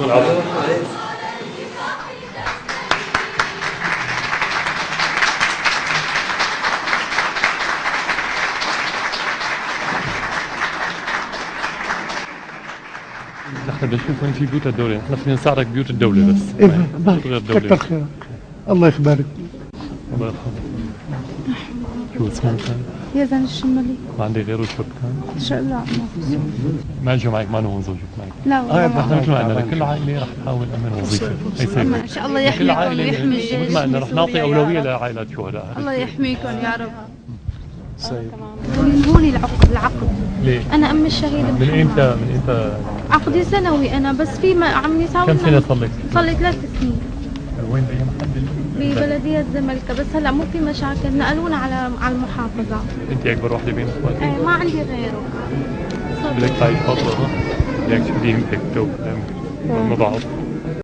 نحن بدنا نشوف وين في بيوت الدولة، نحن فينا نساعدك بيوت الدولة بس. إيه كتر الدولة خيرك الله يخبرك. الله يرحمه. شو اسمه كان؟ يزن الشمالي ما عندي غيره شو كان؟ شو لا ما في. ما اجوا معك ما هو زوجك معك لا والله نحن مثل ما قلنا لكل عائلة رح نحاول نأمن وظيفة هي ما سيبك شاء الله كل يحميكم ويحمي الجيش مثل ما قلنا رح نعطي رب. لعائلات شهداء الله يحميكم يا رب سيد هوني العقد العقد ليه؟ أنا أم الشهيد من. إمتى من إمتى عقدي سنوي أنا بس في ما عم يساوي كم سنة صار لك؟ صار لي ثلاث سنين وين بأي محل؟ ببلدية زملكة بس هلا مو في مشاكل نقلونا على على المحافظة انت اكبر وحدة بين اخواتك؟ إيه ما عندي غيره بدك تعيش فترة صح؟ بدك تشوفين هيك جو مضاعف